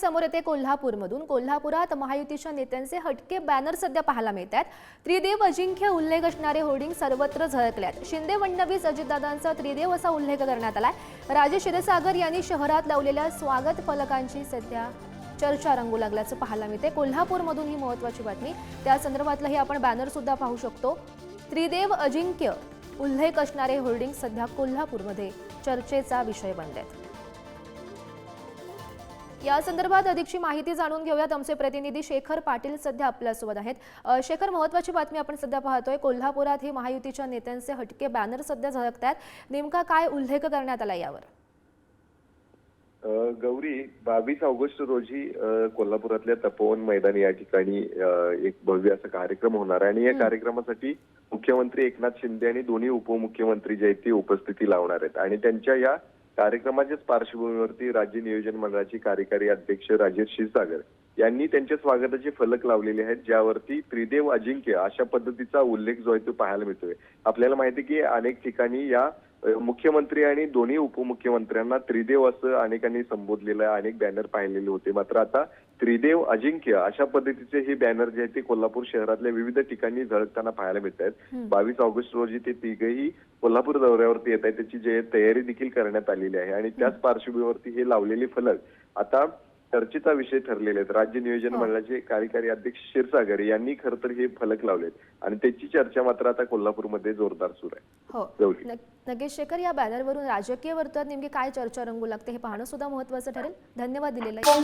समोर येते कोल्हापूरमधून. कोल्हापुरात महायुतीच्या नेत्यांचे हटके बॅनर सध्या पाहायला मिळत आहेत त्रिदेव अजिंक्य उल्लेख असणारे होर्डिंग सर्वत्र झळकल्यात शिंदे फडणवीस अजितदादांचा त्रिदेव असा उल्लेख करण्यात आलाय. राजे क्षीरसागर यांनी शहरात लावलेल्या स्वागत फलकांची सध्या चर्चा रंगू लागल्याचं पाहायला मिळते कोल्हापूरमधून ही महत्वाची बातमी. त्या संदर्भातलंही आपण बॅनर सुद्धा पाहू शकतो. त्रिदेव अजिंक्य उल्लेख असणारे होर्डिंग सध्या कोल्हापूरमध्ये चर्चेचा विषय बनले आहेत या संदर्भात अधिकची माहिती जाणून घेऊयात. आमचे प्रतिनिधी शेखर पाटील सध्या आपल्यासोबत आहेत. शेखर महत्वाची बातमी आपण सध्या पाहतोय. कोल्हापुरात ही महायुतीच्या नेत्यांचे हटके बॅनर सध्या झळकतात नेमका काय उल्लेख करण्यात आला यावर? गौरी बावीस ऑगस्ट रोजी कोल्हापुरातल्या तपोवन मैदान या ठिकाणी एक भव्य असा कार्यक्रम होणार आहे. आणि या कार्यक्रमासाठी मुख्यमंत्री एकनाथ शिंदे आणि दोन्ही उपमुख्यमंत्री जे आहेत ते उपस्थिती लावणार आहेत. आणि त्यांच्या या कार्यक्रमाच्याच पार्श्वभूमीवरती राज्य नियोजन मंडळाचे कार्यकारी अध्यक्ष राजेश क्षीरसागर यांनी त्यांच्या स्वागताचे फलक लावलेले आहेत ज्यावरती त्रिदेव अजिंक्य अशा पद्धतीचा उल्लेख जो आहे तो पाहायला मिळतोय. आपल्याला माहिती की अनेक ठिकाणी या मुख्यमंत्री आणि दोन्ही उपमुख्यमंत्र्यांना त्रिदेव असं अनेकांनी संबोधलेलं आहे अनेक बॅनर पाहिलेले होते. मात्र आता त्रिदेव अजिंक्य अशा पद्धतीचे हे बॅनर जे आहेत ते कोल्हापूर शहरातल्या विविध ठिकाणी झळकताना पाहायला मिळत आहेत. बावीस ऑगस्ट रोजी ते तिघही कोल्हापूर दौऱ्यावरती येत आहेत. त्याची जे तयारी देखील करण्यात आलेली आहे. आणि त्याच पार्श्वभूमीवरती हे लावलेले फलक आता चर्चेचा विषय ठरलेले आहेत. राज्य नियोजन मंडळाचे कार्यकारी अध्यक्ष क्षीरसागर यांनी खरं तर हे फलक लावलेत. आणि त्याची चर्चा मात्र आता कोल्हापूरमध्ये जोरदार सुरू आहे. हो. नक्कीच शेखर या बॅनरवरून राजकीय वर्तुळात नेमकी काय चर्चा रंगू लागते हे पाहणं सुद्धा महत्वाचं ठरेल. धन्यवाद दिलेला. आहे